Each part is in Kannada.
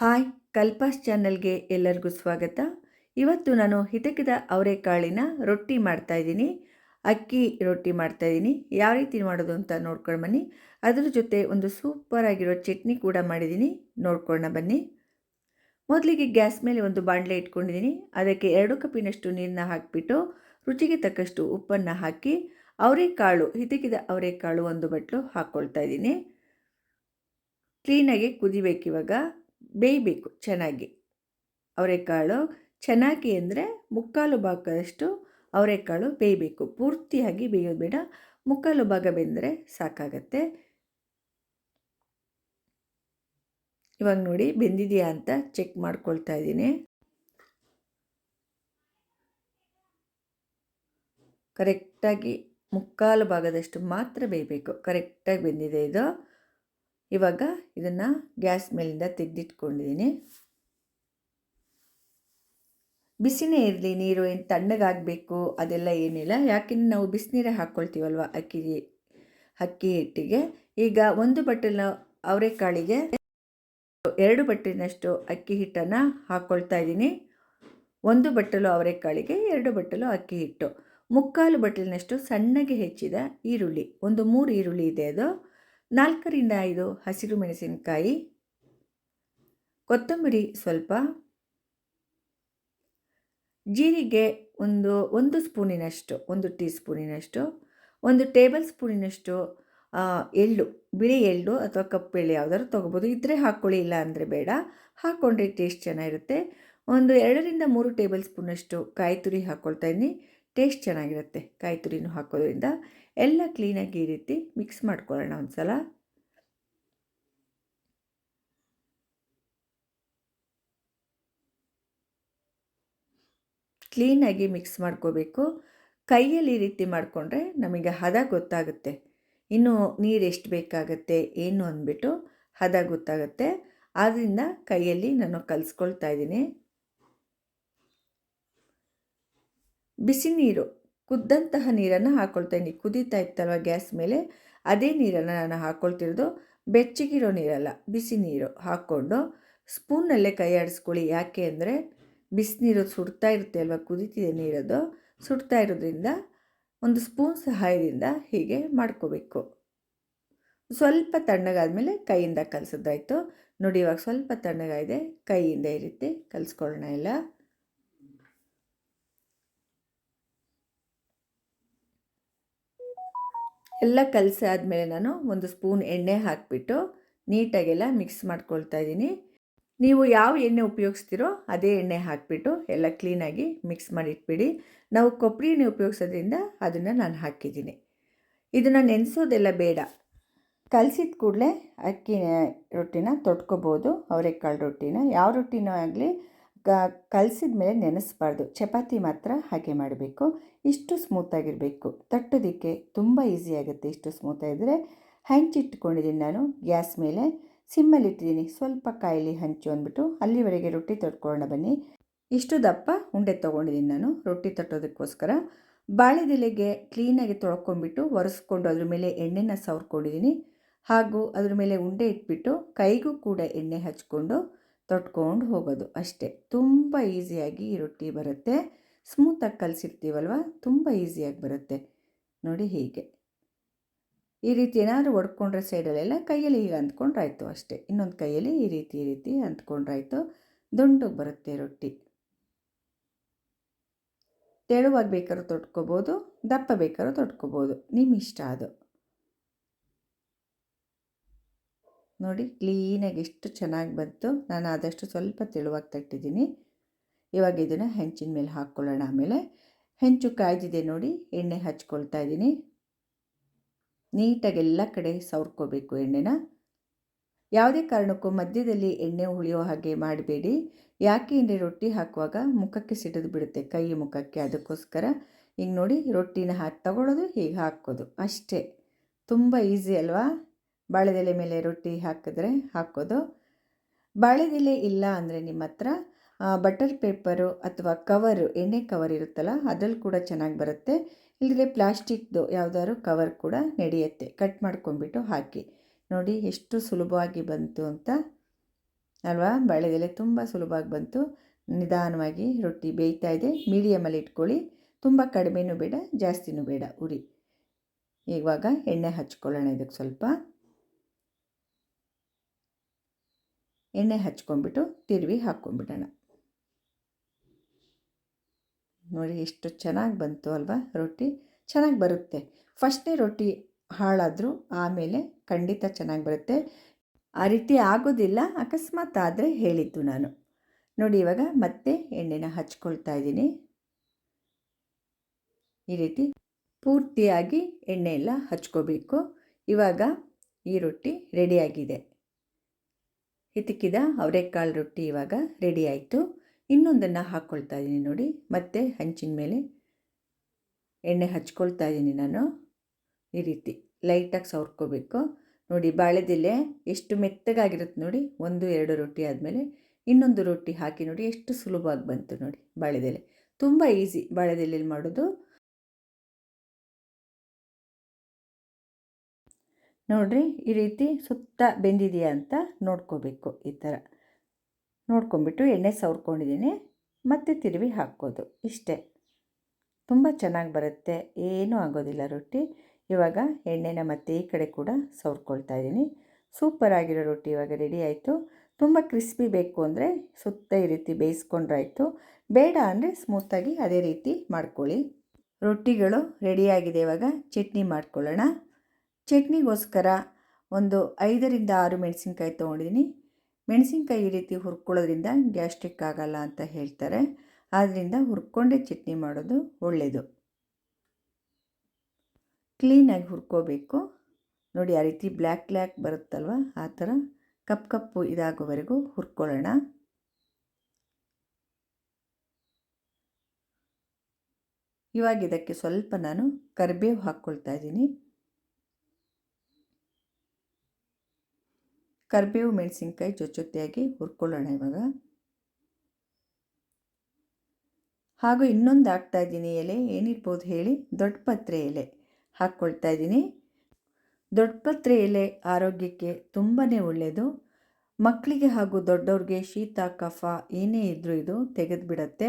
ಹಾಯ್ ಕಲ್ಪಾಸ್ ಚಾನಲ್ಗೆ ಎಲ್ಲರಿಗೂ ಸ್ವಾಗತ. ಇವತ್ತು ನಾನು ಹಿತಕಿದ ಅವರೆಕಾಳಿನ ರೊಟ್ಟಿ ಮಾಡ್ತಾಯಿದ್ದೀನಿ ಅಕ್ಕಿ ರೊಟ್ಟಿ ಮಾಡ್ತಾಯಿದ್ದೀನಿ ಯಾವ ರೀತಿ ಮಾಡೋದು ಅಂತ ನೋಡ್ಕೊಂಡು ಬನ್ನಿ. ಅದರ ಜೊತೆ ಒಂದು ಸೂಪರ್ ಆಗಿರೋ ಚಟ್ನಿ ಕೂಡ ಮಾಡಿದ್ದೀನಿ. ನೋಡ್ಕೊಳ್ಳೋಣ ಬನ್ನಿ. ಮೊದಲಿಗೆ ಗ್ಯಾಸ್ ಮೇಲೆ ಒಂದು ಬಾಣಲೆ ಇಟ್ಕೊಂಡಿದ್ದೀನಿ. ಅದಕ್ಕೆ ಎರಡು ಕಪ್ಪಿನಷ್ಟು ನೀರನ್ನ ಹಾಕಿಬಿಟ್ಟು ರುಚಿಗೆ ತಕ್ಕಷ್ಟು ಉಪ್ಪನ್ನು ಹಾಕಿ ಅವರೆಕಾಳು ಹಿತಕಿದ ಅವರೆಕಾಳು ಒಂದು ಬಟ್ಲು ಹಾಕ್ಕೊಳ್ತಾ ಇದ್ದೀನಿ. ಕ್ಲೀನಾಗಿ ಕುದಿಬೇಕಿವಾಗ ಬೇಯಬೇಕು ಚೆನ್ನಾಗಿ. ಅವರೆಕಾಳು ಚೆನ್ನಾಗಿ ಅಂದರೆ ಮುಕ್ಕಾಲು ಭಾಗದಷ್ಟು ಅವರೆಕಾಳು ಬೇಯಬೇಕು. ಪೂರ್ತಿಯಾಗಿ ಬೇಯೋದು ಬೇಡ. ಮುಕ್ಕಾಲು ಭಾಗ ಬೆಂದರೆ ಸಾಕಾಗತ್ತೆ. ಇವಾಗ ನೋಡಿ ಬೆಂದಿದೆಯಾ ಅಂತ ಚೆಕ್ ಮಾಡ್ಕೊಳ್ತಾ ಇದ್ದೀನಿ. ಕರೆಕ್ಟಾಗಿ ಮುಕ್ಕಾಲು ಭಾಗದಷ್ಟು ಮಾತ್ರ ಬೇಯಬೇಕು. ಕರೆಕ್ಟಾಗಿ ಬೆಂದಿದೆ ಇದು. ಇವಾಗ ಇದನ್ನು ಗ್ಯಾಸ್ ಮೇಲಿಂದ ತೆಗೆದಿಟ್ಕೊಂಡಿದ್ದೀನಿ. ಬಿಸಿನೇ ಇರಲಿ, ನೀರು ಏನು ತಣ್ಣಗಾಗಬೇಕು ಅದೆಲ್ಲ ಏನಿಲ್ಲ. ಯಾಕೆಂದ್ರೆ ನಾವು ಬಿಸಿನೀರೇ ಹಾಕ್ಕೊಳ್ತೀವಲ್ವ ಅಕ್ಕಿ ಅಕ್ಕಿ ಹಿಟ್ಟಿಗೆ? ಈಗ ಒಂದು ಬಟ್ಟಲಿನ ಅವರೆಕಾಳಿಗೆ ಎರಡು ಬಟ್ಟಲಿನಷ್ಟು ಅಕ್ಕಿ ಹಿಟ್ಟನ್ನು ಹಾಕ್ಕೊಳ್ತಾ ಇದ್ದೀನಿ. ಒಂದು ಬಟ್ಟಲು ಅವರೆಕಾಳಿಗೆ, ಎರಡು ಬಟ್ಟಲು ಅಕ್ಕಿ ಹಿಟ್ಟು. ಮುಕ್ಕಾಲು ಬಟ್ಟಲಿನಷ್ಟು ಸಣ್ಣಗೆ ಹೆಚ್ಚಿದ ಈರುಳ್ಳಿ. ಒಂದು ಮೂರು ಈರುಳ್ಳಿ ಇದೆ ಅದು. ನಾಲ್ಕರಿಂದ ಐದು ಹಸಿರು ಮೆಣಸಿನಕಾಯಿ. ಕೊತ್ತಂಬರಿ ಸ್ವಲ್ಪ. ಜೀರಿಗೆ ಒಂದು ಒಂದು ಸ್ಪೂನಿನಷ್ಟು, ಒಂದು ಟೀ ಸ್ಪೂನಿನಷ್ಟು ಒಂದು ಟೇಬಲ್ ಸ್ಪೂನಿನಷ್ಟು ಎಳ್ಳು, ಬಿಳಿ ಎಳ್ಳು ಅಥವಾ ಕಪ್ಪು ಎಳ್ಳು ಯಾವುದಾದ್ರು ತೊಗೋಬೋದು. ಇದ್ದರೆ ಹಾಕ್ಕೊಳ್ಳಿ ಇಲ್ಲ ಅಂದರೆ ಬೇಡ. ಹಾಕ್ಕೊಂಡ್ರೆ ಟೇಸ್ಟ್ ಚೆನ್ನಾಗಿರುತ್ತೆ. ಒಂದು ಎರಡರಿಂದ ಮೂರು ಟೇಬಲ್ ಸ್ಪೂನಷ್ಟು ಕಾಯಿ ತುರಿ ಹಾಕ್ಕೊಳ್ತಾ ಇದ್ದೀನಿ. ಟೇಸ್ಟ್ ಚೆನ್ನಾಗಿರುತ್ತೆ ಕಾಯಿ ತುರಿನೂ ಹಾಕೋದ್ರಿಂದ. ಎಲ್ಲ ಕ್ಲೀನಾಗಿ ಈ ರೀತಿ ಮಿಕ್ಸ್ ಮಾಡ್ಕೊಳ್ಳೋಣ ಒಂದು ಸಲ ಕ್ಲೀನಾಗಿ ಮಿಕ್ಸ್ ಮಾಡ್ಕೋಬೇಕು. ಕೈಯಲ್ಲಿ ಈ ರೀತಿ ಮಾಡಿಕೊಂಡ್ರೆ ನಮಗೆ ಹದ ಗೊತ್ತಾಗುತ್ತೆ. ಇನ್ನು ನೀರು ಎಷ್ಟು ಬೇಕಾಗುತ್ತೆ, ಏನು ಅಂದ್ಬಿಟ್ಟು ಹದ ಗೊತ್ತಾಗುತ್ತೆ. ಆದ್ದರಿಂದ ಕೈಯಲ್ಲಿ ನಾನು ಕಲಿಸ್ಕೊಳ್ತಾ ಇದ್ದೀನಿ. ಬಿಸಿ ನೀರು, ಕುದ್ದಂತಹ ನೀರನ್ನು ಹಾಕ್ಕೊಳ್ತಾ ಕುದೀತಾ ಇತ್ತಲ್ವ ಗ್ಯಾಸ್ ಮೇಲೆ? ಅದೇ ನೀರನ್ನು ನಾನು ಹಾಕ್ಕೊಳ್ತಿರೋದು ಬೆಚ್ಚಗಿರೋ ನೀರಲ್ಲ, ಬಿಸಿ ನೀರು ಹಾಕ್ಕೊಂಡು ಸ್ಪೂನಲ್ಲೇ ಕೈ ಆಡಿಸ್ಕೊಳ್ಳಿ. ಯಾಕೆ ಅಂದರೆ ಬಿಸಿನೀರು ಸುಡ್ತಾ ಇರುತ್ತೆ ಅಲ್ವ? ಕುದೀತಿದೆ ನೀರದು. ಸುಡ್ತಾ ಇರೋದ್ರಿಂದ ಒಂದು ಸ್ಪೂನ್ ಸಹಾಯದಿಂದ ಹೀಗೆ ಮಾಡ್ಕೋಬೇಕು. ಸ್ವಲ್ಪ ತಣ್ಣಗಾದ್ಮೇಲೆ ಕೈಯಿಂದ ಕಲಿಸೋದಾಯಿತು. ನೋಡಿ, ಇವಾಗ ಸ್ವಲ್ಪ ತಣ್ಣಗಾಗಿದೆ. ಕೈಯಿಂದ ಈ ರೀತಿ ಕಲಿಸ್ಕೊಳ್ಳೋಣ ಎಲ್ಲ. ಎಲ್ಲ ಕಲಸಿ ಆದಮೇಲೆ ನಾನು ಒಂದು ಸ್ಪೂನ್ ಎಣ್ಣೆ ಹಾಕಿಬಿಟ್ಟು ನೀಟಾಗೆಲ್ಲ ಮಿಕ್ಸ್ ಮಾಡ್ಕೊಳ್ತಾ ಇದ್ದೀನಿ. ನೀವು ಯಾವ ಎಣ್ಣೆ ಉಪಯೋಗಿಸ್ತೀರೋ ಅದೇ ಎಣ್ಣೆ ಹಾಕಿಬಿಟ್ಟು ಎಲ್ಲ ಕ್ಲೀನಾಗಿ ಮಿಕ್ಸ್ ಮಾಡಿ ಇಟ್ಬಿಡಿ ನಾವು ಕೊಬ್ಬರಿ ಎಣ್ಣೆ ಉಪಯೋಗಿಸೋದ್ರಿಂದ ಅದನ್ನು ನಾನು ಹಾಕಿದ್ದೀನಿ. ಇದನ್ನು ನೆನೆಸೋದೆಲ್ಲ ಬೇಡ. ಕಲಸಿದ ಕೂಡಲೇ ಅಕ್ಕಿ ರೊಟ್ಟಿನ ತೊಟ್ಕೋಬೋದು, ಅವರೆಕಾಳು ರೊಟ್ಟಿನ. ಯಾವ ರೊಟ್ಟಿನೂ ಆಗಲಿ ಕಲಸಿದ ಮೇಲೆ ನೆನೆಸ್ಬಾರ್ದು. ಚಪಾತಿ ಮಾತ್ರ ಹಾಗೆ ಮಾಡಬೇಕು. ಇಷ್ಟು ಸ್ಮೂತಾಗಿರಬೇಕು ತಟ್ಟೋದಕ್ಕೆ ತುಂಬ ಈಸಿ ಆಗುತ್ತೆ ಇಷ್ಟು ಸ್ಮೂತಾಗಿದ್ದರೆ ಹಂಚಿಟ್ಕೊಂಡಿದ್ದೀನಿ ನಾನು, ಗ್ಯಾಸ್ ಮೇಲೆ. ಸಿಮ್ಮಲ್ಲಿಟ್ಟಿದ್ದೀನಿ ಸ್ವಲ್ಪ ಕಾಯಿಲಿ ಹಂಚು ಅಂದ್ಬಿಟ್ಟು ಅಲ್ಲಿವರೆಗೆ ರೊಟ್ಟಿ ತಟ್ಕೊಳ್ಳೋಣ ಬನ್ನಿ. ಇಷ್ಟು ದಪ್ಪ ಉಂಡೆ ತೊಗೊಂಡಿದ್ದೀನಿ ನಾನು, ರೊಟ್ಟಿ ತಟ್ಟೋದಕ್ಕೋಸ್ಕರ. ಬಾಳೆದೆಲೆಗೆ ಕ್ಲೀನಾಗಿ ತೊಳ್ಕೊಂಡ್ಬಿಟ್ಟು ಒರೆಸ್ಕೊಂಡು ಅದ್ರ ಮೇಲೆ ಎಣ್ಣೆನ ಸವರ್ಕೊಂಡಿದ್ದೀನಿ. ಹಾಗೂ ಅದ್ರ ಮೇಲೆ ಉಂಡೆ ಇಟ್ಬಿಟ್ಟು ಕೈಗೂ ಕೂಡ ಎಣ್ಣೆ ಹಚ್ಕೊಂಡು ತೊಟ್ಕೊಂಡು ಹೋಗೋದು ಅಷ್ಟೇ. ತುಂಬ ಈಸಿಯಾಗಿ ಈ ರೊಟ್ಟಿ ಬರುತ್ತೆ. ಸ್ಮೂತಾಗಿ ಕಲಿಸಿರ್ತೀವಲ್ವ? ತುಂಬ ಈಸಿಯಾಗಿ ಬರುತ್ತೆ. ನೋಡಿ ಹೀಗೆ. ಈ ರೀತಿ ಏನಾದರೂ ಒಡ್ಕೊಂಡ್ರೆ ಸೈಡಲ್ಲೆಲ್ಲ ಕೈಯಲ್ಲಿ ಹೀಗೆ ಅಂದ್ಕೊಂಡ್ರಾಯ್ತು ಅಷ್ಟೇ. ಇನ್ನೊಂದು ಕೈಯಲ್ಲಿ ಈ ರೀತಿ ಈ ರೀತಿ ಅಂದ್ಕೊಂಡ್ರಾಯ್ತು. ದುಂಡಗೆ ಬರುತ್ತೆ ರೊಟ್ಟಿ. ತೆಳುವಾಗಿ ಬೇಕಾದ್ರೂ ತೊಟ್ಕೋಬೋದು, ದಪ್ಪ ಬೇಕಾದ್ರೂ ತೊಟ್ಕೋಬೋದು. ನಿಮ್ಮ ಇಷ್ಟ ಅದು. ನೋಡಿ, ಕ್ಲೀನಾಗಿ ಎಷ್ಟು ಚೆನ್ನಾಗಿ ಬಂತು. ನಾನು ಆದಷ್ಟು ಸ್ವಲ್ಪ ತೆಳುವಾಗಿ ತಟ್ಟಿದ್ದೀನಿ. ಇವಾಗ ಇದನ್ನು ಹೆಂಚಿನ ಮೇಲೆ ಹಾಕ್ಕೊಳ್ಳೋಣ. ಆಮೇಲೆ ಹೆಂಚು ಕಾಯ್ದಿದೆ ನೋಡಿ, ಎಣ್ಣೆ ಹಚ್ಕೊಳ್ತಾ ಇದ್ದೀನಿ. ನೀಟಾಗಿ ಎಲ್ಲ ಕಡೆ ಸವರ್ಕೋಬೇಕು ಎಣ್ಣೆನ. ಯಾವುದೇ ಕಾರಣಕ್ಕೂ ಮಧ್ಯದಲ್ಲಿ ಎಣ್ಣೆ ಉಳಿಯೋ ಹಾಗೆ ಮಾಡಬೇಡಿ. ಯಾಕೆ ಎಣ್ಣೆ ರೊಟ್ಟಿ ಹಾಕುವಾಗ ಮುಖಕ್ಕೆ ಸಿಡಿದು ಬಿಡುತ್ತೆ, ಕೈ ಮುಖಕ್ಕೆ? ಅದಕ್ಕೋಸ್ಕರ ಈಗ ನೋಡಿ, ರೊಟ್ಟಿನ ಹಾಕಿ ತಗೊಳ್ಳೋದು, ಹೀಗೆ ಹಾಕೋದು. ಅಷ್ಟೇ. ತುಂಬ ಈಸಿ ಅಲ್ವಾ? ಬಾಳೆದೆಲೆ ಮೇಲೆ ರೊಟ್ಟಿ ಹಾಕಿದ್ರೆ ಹಾಕೋದು. ಬಾಳೆದೆಲೆ ಇಲ್ಲ ಅಂದರೆ ನಿಮ್ಮ ಹತ್ರ ಬಟರ್ ಪೇಪರು ಅಥವಾ ಕವರು, ಎಣ್ಣೆ ಕವರ್ ಇರುತ್ತಲ್ಲ, ಅದ್ರಲ್ಲಿ ಕೂಡ ಚೆನ್ನಾಗಿ ಬರುತ್ತೆ. ಇಲ್ಲದ್ರೆ ಪ್ಲಾಸ್ಟಿಕ್ದು ಯಾವುದಾದ್ರು ಕವರ್ ಕೂಡ ನಡೆಯುತ್ತೆ. ಕಟ್ ಮಾಡ್ಕೊಂಬಿಟ್ಟು ಹಾಕಿ. ನೋಡಿ ಎಷ್ಟು ಸುಲಭವಾಗಿ ಬಂತು ಅಂತ. ಅಲ್ವಾ? ಬಾಳೆದೆಲೆ ತುಂಬ ಸುಲಭವಾಗಿ ಬಂತು. ನಿಧಾನವಾಗಿ ರೊಟ್ಟಿ ಬೇಯ್ತಾ ಇದೆ. ಮೀಡಿಯಮಲ್ಲಿ ಇಟ್ಕೊಳ್ಳಿ. ತುಂಬ ಕಡಿಮೆನೂ ಬೇಡ, ಜಾಸ್ತಿನೂ ಬೇಡ. ಉರಿ. ಇವಾಗ ಎಣ್ಣೆ ಹಚ್ಕೊಳ್ಳೋಣ ಇದಕ್ಕೆ ಸ್ವಲ್ಪ. ಎಣ್ಣೆ ಹಚ್ಕೊಂಡ್ಬಿಟ್ಟು ತಿರುವಿ ಹಾಕ್ಕೊಂಡ್ಬಿಡೋಣ. ನೋಡಿ ಎಷ್ಟು ಚೆನ್ನಾಗಿ ಬಂತು ಅಲ್ವಾ ರೊಟ್ಟಿ? ಚೆನ್ನಾಗಿ ಬರುತ್ತೆ. ಫಸ್ಟ್ನೇ ರೊಟ್ಟಿ ಹಾಳಾದರೂ ಆಮೇಲೆ ಖಂಡಿತ ಚೆನ್ನಾಗಿ ಬರುತ್ತೆ. ಆ ರೀತಿ ಆಗೋದಿಲ್ಲ, ಅಕಸ್ಮಾತ್ ಆದರೆ ಹೇಳಿದ್ದು ನಾನು. ನೋಡಿ ಇವಾಗ ಮತ್ತೆ ಎಣ್ಣೆನ ಹಚ್ಕೊಳ್ತಾ ಇದ್ದೀನಿ. ಈ ರೀತಿ ಪೂರ್ತಿಯಾಗಿ ಎಣ್ಣೆ ಎಲ್ಲ ಹಚ್ಕೋಬೇಕು. ಇವಾಗ ಈ ರೊಟ್ಟಿ ರೆಡಿಯಾಗಿದೆ. ಹಿತಿಕಿದ ಅವರೆಕಾಳು ರೊಟ್ಟಿ ಇವಾಗ ರೆಡಿ ಆಯಿತು. ಇನ್ನೊಂದನ್ನು ಹಾಕ್ಕೊಳ್ತಾ ಇದ್ದೀನಿ ನೋಡಿ. ಮತ್ತೆ ಹಂಚಿನ ಮೇಲೆ ಎಣ್ಣೆ ಹಚ್ಕೊಳ್ತಾ ಇದ್ದೀನಿ ನಾನು. ಈ ರೀತಿ ಲೈಟಾಗಿ ಸವರ್ಕೋಬೇಕು. ನೋಡಿ ಬಾಳೆದೆಲೆ ಎಷ್ಟು ಮೆತ್ತಗಾಗಿರುತ್ತೆ ನೋಡಿ. ಒಂದು, ಎರಡು ರೊಟ್ಟಿ ಆದಮೇಲೆ ಇನ್ನೊಂದು ರೊಟ್ಟಿ ಹಾಕಿ ನೋಡಿ ಎಷ್ಟು ಸುಲಭವಾಗಿ ಬಂತು ನೋಡಿ ಬಾಳೆದೆಲೆ. ತುಂಬ ಈಸಿ ಬಾಳೆದೆಲೆಯಲ್ಲಿ ಮಾಡೋದು. ನೋಡಿರಿ ಈ ರೀತಿ ಸುತ್ತ ಬೆಂದಿದೆಯಾ ಅಂತ ನೋಡ್ಕೋಬೇಕು ಈ ಥರ. ನೋಡ್ಕೊಂಬಿಟ್ಟು ಎಣ್ಣೆ ಸವರ್ಕೊಂಡಿದ್ದೀನಿ, ಮತ್ತೆ ತಿರುವಿ ಹಾಕೋದು ಇಷ್ಟೇ. ತುಂಬ ಚೆನ್ನಾಗಿ ಬರುತ್ತೆ. ಏನೂ ಆಗೋದಿಲ್ಲ ರೊಟ್ಟಿ. ಇವಾಗ ಎಣ್ಣೆನ ಮತ್ತೆ ಈ ಕಡೆ ಕೂಡ ಸವ್ರ್ಕೊಳ್ತಾ ಇದ್ದೀನಿ. ಸೂಪರಾಗಿರೋ ರೊಟ್ಟಿ ಇವಾಗ ರೆಡಿ ಆಯಿತು. ತುಂಬ ಕ್ರಿಸ್ಪಿ ಬೇಕು ಅಂದರೆ ಸುತ್ತ ಈ ರೀತಿ ಬೇಯಿಸ್ಕೊಂಡ್ರಾಯ್ತು. ಬೇಡ ಅಂದರೆ ಸ್ಮೂತಾಗಿ ಅದೇ ರೀತಿ ಮಾಡ್ಕೊಳ್ಳಿ. ರೊಟ್ಟಿಗಳು ರೆಡಿಯಾಗಿದೆ ಇವಾಗ. ಚಟ್ನಿ ಮಾಡ್ಕೊಳ್ಳೋಣ. ಚಟ್ನಿಗೋಸ್ಕರ ಒಂದು ಐದರಿಂದ ಆರು ಮೆಣಸಿನ್ಕಾಯಿ ತೊಗೊಂಡಿದ್ದೀನಿ. ಮೆಣಸಿನ್ಕಾಯಿ ಈ ರೀತಿ ಹುರ್ಕೊಳ್ಳೋದ್ರಿಂದ ಗ್ಯಾಸ್ಟ್ರಿಕ್ ಆಗಲ್ಲ ಅಂತ ಹೇಳ್ತಾರೆ. ಆದ್ದರಿಂದ ಹುರ್ಕೊಂಡೇ ಚಟ್ನಿ ಮಾಡೋದು ಒಳ್ಳೆಯದು ಕ್ಲೀನಾಗಿ ಹುರ್ಕೋಬೇಕು. ನೋಡಿ ಆ ರೀತಿ ಬ್ಲ್ಯಾಕ್ ಬ್ಲ್ಯಾಕ್ ಬರುತ್ತಲ್ವ? ಆ ಥರ ಕಪ್ ಕಪ್ಪು ಇದಾಗೋವರೆಗೂ ಹುರ್ಕೊಳ್ಳೋಣ. ಇವಾಗ ಇದಕ್ಕೆ ಸ್ವಲ್ಪ ನಾನು ಕರಿಬೇವು ಹಾಕ್ಕೊಳ್ತಾ ಇದ್ದೀನಿ. ಕರಿಬೇವು ಮೆಣಸಿನ್ಕಾಯಿ ಜೊತೆಯಾಗಿ ಹುರ್ಕೊಳ್ಳೋಣ ಇವಾಗ. ಹಾಗೂ ಇನ್ನೊಂದು ಹಾಕ್ತಾ ಇದ್ದೀನಿ ಎಲೆ, ಏನಿರ್ಬೋದು ಹೇಳಿ? ದೊಡ್ಡ ಪತ್ರೆ ಎಲೆ ಹಾಕ್ಕೊಳ್ತಾ ಇದ್ದೀನಿ. ದೊಡ್ಡ ಪತ್ರೆ ಎಲೆ ಆರೋಗ್ಯಕ್ಕೆ ತುಂಬಾ ಒಳ್ಳೆಯದು ಮಕ್ಕಳಿಗೆ ಹಾಗೂ ದೊಡ್ಡವ್ರಿಗೆ ಶೀತ, ಕಫ, ಏನೇ ಇದ್ದರೂ ಇದು ತೆಗೆದುಬಿಡತ್ತೆ.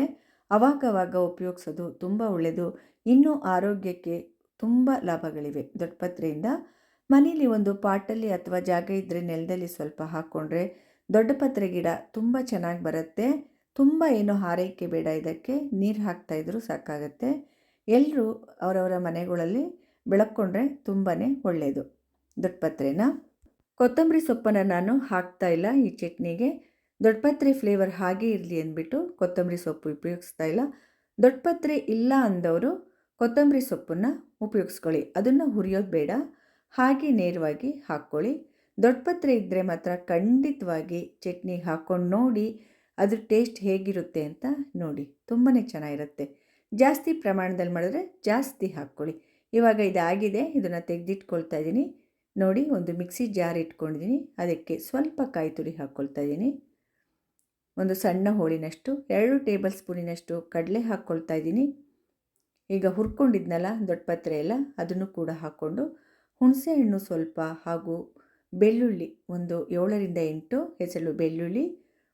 ಅವಾಗವಾಗ ಉಪಯೋಗಿಸೋದು ತುಂಬ ಒಳ್ಳೆಯದು ಇನ್ನೂ ಆರೋಗ್ಯಕ್ಕೆ ತುಂಬ ಲಾಭಗಳಿವೆ ದೊಡ್ಡಪತ್ರೆಯಿಂದ. ಮನೇಲಿ ಒಂದು ಪಾಟಲ್ಲಿ ಅಥವಾ ಜಾಗ ಇದ್ದರೆ ನೆಲದಲ್ಲಿ ಸ್ವಲ್ಪ ಹಾಕ್ಕೊಂಡ್ರೆ ದೊಡ್ಡ ಪತ್ರೆ ಗಿಡ ತುಂಬ ಚೆನ್ನಾಗಿ ಬರುತ್ತೆ. ತುಂಬ ಏನು ಹಾರೈಕೆ ಬೇಡ ಇದಕ್ಕೆ, ನೀರು ಹಾಕ್ತಾಯಿದ್ರು ಸಾಕಾಗತ್ತೆ. ಎಲ್ಲರೂ ಅವರವರ ಮನೆಗಳಲ್ಲಿ ಬೆಳಕೊಂಡ್ರೆ ತುಂಬಾ ಒಳ್ಳೆಯದು ದೊಡ್ಡಪತ್ರೆನ ಕೊತ್ತಂಬರಿ ಸೊಪ್ಪನ್ನು ನಾನು ಹಾಕ್ತಾ ಇಲ್ಲ ಈ ಚಟ್ನಿಗೆ. ದೊಡ್ಡಪತ್ರೆ ಫ್ಲೇವರ್ ಹಾಗೆ ಇರಲಿ ಅಂದ್ಬಿಟ್ಟು ಕೊತ್ತಂಬರಿ ಸೊಪ್ಪು ಉಪಯೋಗಿಸ್ತಾ ಇಲ್ಲ. ದೊಡ್ಡಪತ್ರೆ ಇಲ್ಲ ಅಂದವರು ಕೊತ್ತಂಬರಿ ಸೊಪ್ಪನ್ನು ಉಪಯೋಗಿಸ್ಕೊಳ್ಳಿ. ಅದನ್ನು ಹುರಿಯೋದು ಬೇಡ. ಹಾಗೆ ನೇರವಾಗಿ ಹಾಕ್ಕೊಳ್ಳಿ. ದೊಡ್ಡಪತ್ರೆ ಇದ್ದರೆ ಮಾತ್ರ ಖಂಡಿತವಾಗಿ ಚಟ್ನಿ ಹಾಕ್ಕೊಂಡು ನೋಡಿ ಅದ್ರ ಟೇಸ್ಟ್ ಹೇಗಿರುತ್ತೆ ಅಂತ ನೋಡಿ. ತುಂಬಾ ಚೆನ್ನಾಗಿರುತ್ತೆ. ಜಾಸ್ತಿ ಪ್ರಮಾಣದಲ್ಲಿ ಮಾಡಿದ್ರೆ ಜಾಸ್ತಿ ಹಾಕ್ಕೊಳ್ಳಿ. ಇವಾಗ ಇದಾಗಿದೆ. ಇದನ್ನು ತೆಗೆದಿಟ್ಕೊಳ್ತಾ ಇದ್ದೀನಿ. ನೋಡಿ, ಒಂದು ಮಿಕ್ಸಿ ಜಾರ್ ಇಟ್ಕೊಂಡಿದ್ದೀನಿ. ಅದಕ್ಕೆ ಸ್ವಲ್ಪ ಕಾಯಿ ತುರಿ ಹಾಕ್ಕೊಳ್ತಾ ಇದ್ದೀನಿ. ಒಂದು ಸಣ್ಣ ಹೋಳಿನಷ್ಟು, ಎರಡು ಟೇಬಲ್ ಸ್ಪೂನಿನಷ್ಟು ಕಡಲೆ ಹಾಕ್ಕೊಳ್ತಾ ಇದ್ದೀನಿ. ಈಗ ಹುರ್ಕೊಂಡಿದ್ನಲ್ಲ ದೊಡ್ಡ ಪತ್ರೆ ಎಲ್ಲ, ಅದನ್ನು ಕೂಡ ಹಾಕ್ಕೊಂಡು ಹುಣಸೆಹಣ್ಣು ಸ್ವಲ್ಪ ಹಾಗೂ ಬೆಳ್ಳುಳ್ಳಿ ಒಂದು ಏಳರಿಂದ ಎಂಟು ಹೆಸರು ಬೆಳ್ಳುಳ್ಳಿ,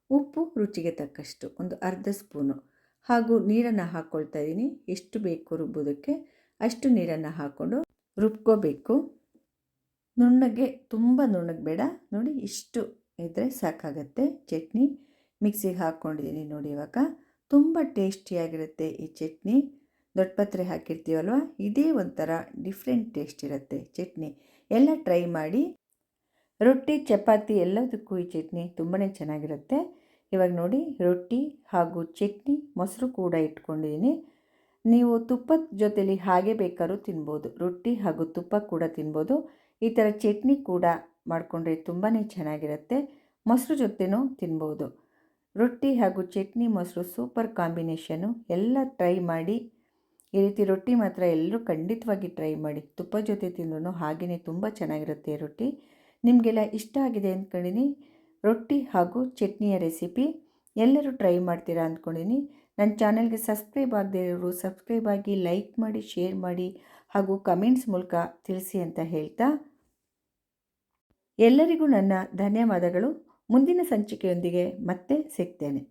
ಉಪ್ಪು ರುಚಿಗೆ ತಕ್ಕಷ್ಟು ಒಂದು ಅರ್ಧ ಸ್ಪೂನು ಹಾಗೂ ನೀರನ್ನು ಹಾಕ್ಕೊಳ್ತಾ ಇದ್ದೀನಿ. ಎಷ್ಟು ಬೇಕು ರುಬ್ಬೋದಕ್ಕೆ ಅಷ್ಟು ನೀರನ್ನು ಹಾಕ್ಕೊಂಡು ರುಬ್ಕೋಬೇಕು. ನುಣ್ಣಗೆ ತುಂಬ ನುಣ್ಣಗೆ ಬೇಡ. ನೋಡಿ ಇಷ್ಟು ಇದ್ದರೆ ಸಾಕಾಗತ್ತೆ. ಚಟ್ನಿ ಮಿಕ್ಸಿಗೆ ಹಾಕ್ಕೊಂಡಿದ್ದೀನಿ ನೋಡಿ ಇವಾಗ. ತುಂಬ ಟೇಸ್ಟಿಯಾಗಿರುತ್ತೆ ಈ ಚಟ್ನಿ. ದೊಡ್ಡಪತ್ರೆ ಹಾಕಿರ್ತೀವಲ್ವ? ಇದೇ ಒಂಥರ ಡಿಫ್ರೆಂಟ್ ಟೇಸ್ಟ್ ಇರುತ್ತೆ ಚಟ್ನಿ. ಎಲ್ಲ ಟ್ರೈ ಮಾಡಿ. ರೊಟ್ಟಿ, ಚಪಾತಿ ಎಲ್ಲದಕ್ಕೂ ಈ ಚಟ್ನಿ ತುಂಬಾ ಚೆನ್ನಾಗಿರುತ್ತೆ. ಇವಾಗ ನೋಡಿ ರೊಟ್ಟಿ ಹಾಗೂ ಚಟ್ನಿ ಮೊಸರು ಕೂಡ ಇಟ್ಕೊಂಡಿದ್ದೀನಿ ನೀವು ತುಪ್ಪದ ಜೊತೆಲಿ ಹಾಗೆ ಬೇಕಾದ್ರೂ ತಿನ್ಬೋದು. ರೊಟ್ಟಿ ಹಾಗೂ ತುಪ್ಪ ಕೂಡ ತಿನ್ಬೋದು. ಈ ಥರ ಚಟ್ನಿ ಕೂಡ ಮಾಡಿಕೊಂಡ್ರೆ ತುಂಬಾ ಚೆನ್ನಾಗಿರುತ್ತೆ. ಮೊಸರು ಜೊತೆನೂ ತಿನ್ಬೋದು. ರೊಟ್ಟಿ ಹಾಗೂ ಚಟ್ನಿ ಮೊಸರು ಸೂಪರ್ ಕಾಂಬಿನೇಷನು ಎಲ್ಲ ಟ್ರೈ ಮಾಡಿ. ಈ ರೀತಿ ರೊಟ್ಟಿ ಮಾತ್ರ ಎಲ್ಲರೂ ಖಂಡಿತವಾಗಿ ಟ್ರೈ ಮಾಡಿ. ತುಪ್ಪ ಜೊತೆ ತಿಂದ್ರೂ ಹಾಗೆಯೇ ತುಂಬ ಚೆನ್ನಾಗಿರುತ್ತೆ ರೊಟ್ಟಿ. ನಿಮಗೆಲ್ಲ ಇಷ್ಟ ಆಗಿದೆ ಅಂದ್ಕೊಂಡಿನಿ ರೊಟ್ಟಿ ಹಾಗೂ ಚಟ್ನಿಯ ರೆಸಿಪಿ ಎಲ್ಲರೂ ಟ್ರೈ ಮಾಡ್ತೀರಾ ಅಂದ್ಕೊಂಡಿನಿ ನನ್ನ ಚಾನಲ್ಗೆ ಸಬ್ಸ್ಕ್ರೈಬ್ ಆಗದೇ ಇರೋರು ಸಬ್ಸ್ಕ್ರೈಬ್ ಆಗಿ ಲೈಕ್ ಮಾಡಿ ಶೇರ್ ಮಾಡಿ ಹಾಗೂ ಕಮೆಂಟ್ಸ್ ಮೂಲಕ ತಿಳಿಸಿ ಅಂತ ಹೇಳ್ತಾ ಎಲ್ಲರಿಗೂ ನನ್ನ ಧನ್ಯವಾದಗಳು. ಮುಂದಿನ ಸಂಚಿಕೆಯೊಂದಿಗೆ ಮತ್ತೆ ಸಿಗ್ತೇನೆ.